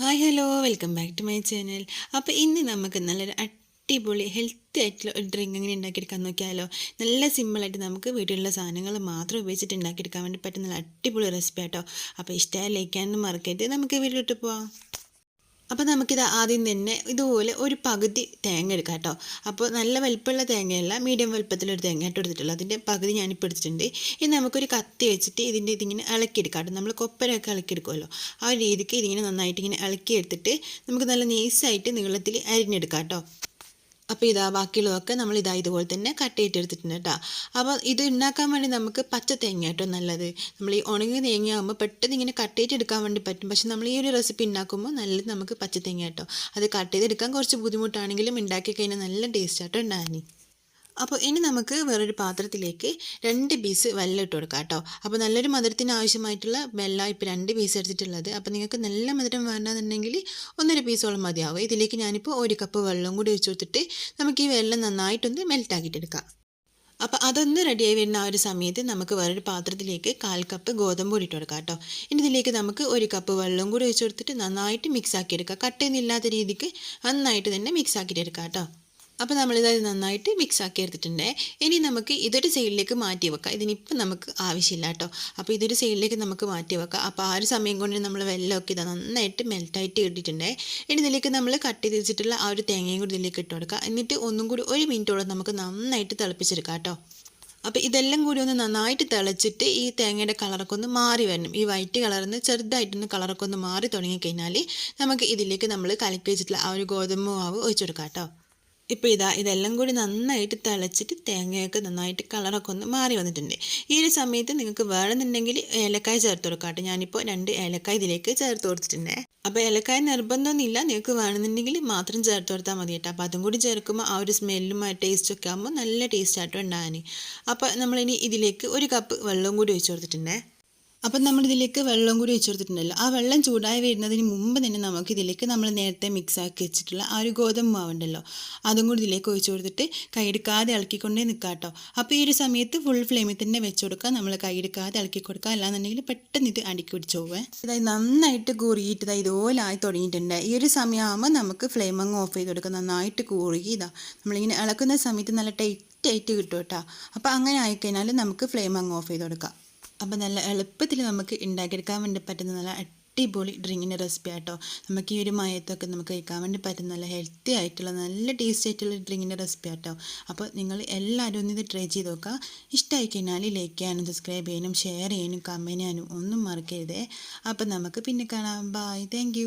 Hi hello welcome back to my channel അപ്പോൾ ഇന്ന് നമുക്ക് നല്ലൊരു അടിപൊളി ഹെൽത്തി ആയിട്ടുള്ള ഒരു ഡ്രിങ്ക് എങ്ങനെ ഉണ്ടാക്കിയെടുക്കാൻ നോക്കിയാലോ? നല്ല സിമ്പിളായിട്ട് നമുക്ക് വീട്ടിലുള്ള സാധനങ്ങൾ മാത്രം ഉപയോഗിച്ചിട്ട് ഉണ്ടാക്കിയെടുക്കാൻ വേണ്ടി പറ്റുന്ന നല്ല അടിപൊളി റെസിപ്പി ആട്ടോ. അപ്പോൾ ഇഷ്ടമായി ലയിക്കാനൊന്നും മറക്കരുത്. നമുക്ക് വീട്ടിലോട്ട് പോവാം. അപ്പോൾ നമുക്കിത് ആദ്യം തന്നെ ഇതുപോലെ ഒരു പകുതി തേങ്ങ എടുക്കാം കേട്ടോ. അപ്പോൾ നല്ല വലിപ്പമുള്ള തേങ്ങയല്ല മീഡിയം വലിപ്പത്തിലൊരു തേങ്ങ ആയിട്ട് എടുത്തിട്ടുള്ളൂ. അതിന്റെ പകുതി ഞാനിപ്പോൾ എടുത്തിട്ടുണ്ട്. ഇനി നമുക്കൊരു കത്തി വെച്ചിട്ട് ഇതിന്റെ ഇതിങ്ങനെ ഇളക്കിയെടുക്കാം കേട്ടോ. നമ്മൾ കൊപ്പരമൊക്കെ ഇളക്കിയെടുക്കുമല്ലോ. ആ ഒരു രീതിക്ക് ഇതിങ്ങനെ നന്നായിട്ട് ഇങ്ങനെ ഇളക്കിയെടുത്തിട്ട് നമുക്ക് നല്ല നൈസായിട്ട് നീളത്തിൽ അരിഞ്ഞെടുക്കാം കേട്ടോ. അപ്പോൾ ഇതാ ബാക്കിയുള്ളതൊക്കെ നമ്മൾ ഇതാ ഇതുപോലെ തന്നെ കട്ട് ചെയ്തെടുത്തിട്ടുണ്ട് കേട്ടോ അപ്പോൾ ഇത് ഉണ്ടാക്കാൻ വേണ്ടി നമുക്ക് പച്ച തേങ്ങ കേട്ടോ നല്ലത്. നമ്മൾ ഈ ഉണങ്ങിയ തേങ്ങ ആകുമ്പോൾ പെട്ടെന്ന് ഇങ്ങനെ കട്ട് ചെയ്തെടുക്കാൻ വേണ്ടി പറ്റും. പക്ഷെ നമ്മൾ ഈ ഒരു റെസിപ്പി ഉണ്ടാക്കുമ്പോൾ നല്ലത് നമുക്ക് പച്ച തേങ്ങ കേട്ടോ അത് കട്ട് ചെയ്തെടുക്കാൻ കുറച്ച് ബുദ്ധിമുട്ടാണെങ്കിലും ഉണ്ടാക്കി കഴിഞ്ഞാൽ നല്ല ടേസ്റ്റ് ആട്ടോ ഉണ്ടാകാൻ അപ്പോൾ ഇനി നമുക്ക് വേറൊരു പാത്രത്തിലേക്ക് രണ്ട് പീസ് വെള്ളം ഇട്ട് കൊടുക്കാം കേട്ടോ. അപ്പോൾ നല്ലൊരു മധുരത്തിന് ആവശ്യമായിട്ടുള്ള വെള്ളം ഇപ്പോൾ രണ്ട് പീസ് എടുത്തിട്ടുള്ളത്. അപ്പോൾ നിങ്ങൾക്ക് നല്ല മധുരം വേണമെന്നുണ്ടെങ്കിൽ ഒന്നര പീസോളം മതിയാവും. ഇതിലേക്ക് ഞാനിപ്പോൾ ഒരു കപ്പ് വെള്ളം കൂടി ഒഴിച്ചു കൊടുത്തിട്ട് നമുക്ക് ഈ വെള്ളം നന്നായിട്ടൊന്ന് മെൽറ്റാക്കിയിട്ടെടുക്കാം അപ്പോൾ അതൊന്ന് റെഡിയായി വരുന്ന ആ ഒരു സമയത്ത് നമുക്ക് വേറൊരു പാത്രത്തിലേക്ക് കാൽ കപ്പ് ഗോതമ്പ് പൊടി ഇട്ട് കൊടുക്കാം കേട്ടോ. ഇനി ഇതിലേക്ക് നമുക്ക് ഒരു കപ്പ് വെള്ളം കൂടി ഒഴിച്ചു കൊടുത്തിട്ട് നന്നായിട്ട് മിക്സ് ആക്കിയെടുക്കാം. കട്ടയൊന്നുമില്ലാത്ത രീതിക്ക് നന്നായിട്ട് തന്നെ മിക്സ് ആക്കിയിട്ടെടുക്കാം കേട്ടോ. അപ്പോൾ നമ്മളിത് നന്നായിട്ട് മിക്സ് ആക്കി എടുത്തിട്ടുണ്ടേ. ഇനി നമുക്ക് ഇതൊരു സൈഡിലേക്ക് മാറ്റി വെക്കാം. ഇതിനിപ്പം നമുക്ക് ആവശ്യമില്ല കേട്ടോ അപ്പോൾ ഇതൊരു സൈഡിലേക്ക് നമുക്ക് മാറ്റി വെക്കാം. അപ്പോൾ ആ ഒരു സമയം കൊണ്ട് നമ്മൾ വെള്ളമൊക്കെ ഇത് നന്നായിട്ട് മെൽറ്റായിട്ട് ഇട്ടിട്ടുണ്ടേ. ഇനി ഇതിലേക്ക് നമ്മൾ കട്ട് ചെയ്ത് വെച്ചിട്ടുള്ള ആ ഒരു തേങ്ങയും കൂടി ഇതിലേക്ക് ഇട്ട് കൊടുക്കുക എന്നിട്ട് ഒന്നും കൂടി ഒരു മിനിറ്റോളം നമുക്ക് നന്നായിട്ട് തിളപ്പിച്ചെടുക്കാം കേട്ടോ അപ്പോൾ ഇതെല്ലാം കൂടി ഒന്ന് നന്നായിട്ട് തിളച്ചിട്ട് ഈ തേങ്ങയുടെ കളറൊക്കെ ഒന്ന് മാറി വരണം. ഈ വൈറ്റ് കളറിൽ നിന്ന് ചെറുതായിട്ടൊന്ന് കളറൊക്കെ ഒന്ന് മാറി തുടങ്ങിക്കഴിഞ്ഞാൽ നമുക്ക് ഇതിലേക്ക് നമ്മൾ കലക്കി വെച്ചിട്ടുള്ള ആ ഒരു ഗോതമ്പ് മാവ് ഒഴിച്ചു കൊടുക്കാം കേട്ടോ ഇപ്പോൾ ഇതാ ഇതെല്ലാം കൂടി നന്നായിട്ട് തിളച്ചിട്ട് തേങ്ങയൊക്കെ നന്നായിട്ട് കളറൊക്കെ ഒന്ന് മാറി വന്നിട്ടുണ്ട്. ഈ ഒരു സമയത്ത് നിങ്ങൾക്ക് വേണമെന്നുണ്ടെങ്കിൽ ഏലക്കായ ചേർത്ത് കൊടുക്കാം കേട്ടോ. ഞാനിപ്പോൾ രണ്ട് ഏലക്കായ ഇതിലേക്ക് ചേർത്ത് കൊടുത്തിട്ടുണ്ട്. അപ്പോൾ ഏലക്കായ നിർബന്ധമൊന്നുമില്ല. നിങ്ങൾക്ക് വേണമെന്നുണ്ടെങ്കിൽ മാത്രം ചേർത്ത് കൊടുത്താൽ മതി കേട്ടോ. അപ്പോൾ അതും കൂടി ചേർക്കുമ്പോൾ ആ ഒരു സ്മെല്ലും ആ ടേസ്റ്റൊക്കെ ആകുമ്പോൾ നല്ല ടേസ്റ്റ് ആയിട്ട് ഉണ്ടാകാൻ അപ്പോൾ നമ്മളിനി ഇതിലേക്ക് ഒരു കപ്പ് വെള്ളവും കൂടി ഒഴിച്ച് കൊടുത്തിട്ടുണ്ടേ. അപ്പം നമ്മളിതിലേക്ക് വെള്ളം കൂടി ഒഴിച്ചു കൊടുത്തിട്ടുണ്ടല്ലോ ആ വെള്ളം ചൂടായി വരുന്നതിന് മുമ്പ് തന്നെ നമുക്ക് ഇതിലേക്ക് നമ്മൾ നേരത്തെ മിക്സ് ആക്കി വെച്ചിട്ടുള്ള ആ ഒരു ഗോതമ്പ് മാവുണ്ടല്ലോ അതും കൂടി ഇതിലേക്ക് ഒഴിച്ചു കൊടുത്തിട്ട് കൈയെടുക്കാതെ ഇളക്കിക്കൊണ്ടേ നിൽക്കാം കേട്ടോ അപ്പോൾ ഈ ഒരു സമയത്ത് ഫുൾ ഫ്ലെയിമിൽ തന്നെ വെച്ച് കൊടുക്കുക. നമ്മൾ കൈയെടുക്കാതെ ഇളക്കി കൊടുക്കുക. അല്ലാന്നുണ്ടെങ്കിൽ പെട്ടെന്ന് ഇത് അടിക്കി പിടിച്ച് പോവേ. ഇതായി നന്നായിട്ട് കൂറിയിട്ട് ഇതാ ഇതുപോലെ ആയി തുടങ്ങിയിട്ടുണ്ട്. ഈ ഒരു സമയമാകുമ്പോൾ നമുക്ക് ഫ്ലെയിം അങ്ങ് ഓഫ് ചെയ്ത് കൊടുക്കുക. നന്നായിട്ട് കൂറുകി ഇതാ. നമ്മളിങ്ങനെ ഇളക്കുന്ന സമയത്ത് നല്ല ടൈറ്റ് ആയിട്ട് കിട്ടും കേട്ടോ. അപ്പോൾ അങ്ങനെ ആയിക്കഴിഞ്ഞാൽ നമുക്ക് ഫ്ലെയിം അങ്ങ് ഓഫ് ചെയ്ത് കൊടുക്കാം. അപ്പോൾ നല്ല എളുപ്പത്തിൽ നമുക്ക് ഉണ്ടാക്കിയെടുക്കാൻ വേണ്ടി പറ്റുന്ന നല്ല അടിപൊളി ഡ്രിങ്കിന്റെ റെസിപ്പി ആട്ടോ. നമുക്ക് ഈ ഒരു മയത്തൊക്കെ നമുക്ക് കഴിക്കാൻ വേണ്ടി പറ്റുന്ന നല്ല ഹെൽത്തി ആയിട്ടുള്ള നല്ല ടേസ്റ്റ് ആയിട്ടുള്ള ഡ്രിങ്കിന്റെ റെസിപ്പി ആട്ടോ. അപ്പോൾ നിങ്ങൾ എല്ലാവരും ഒന്ന് ഇത് ട്രൈ ചെയ്ത് നോക്കുക. ഇഷ്ടമായി കഴിഞ്ഞാൽ ലൈക്ക് ചെയ്യാനും സബ്സ്ക്രൈബ് ചെയ്യാനും ഷെയർ ചെയ്യാനും കമന്റ് ചെയ്യാനും ഒന്നും മറക്കരുതേ. അപ്പോൾ നമുക്ക് പിന്നെ കാണാം. Bye thank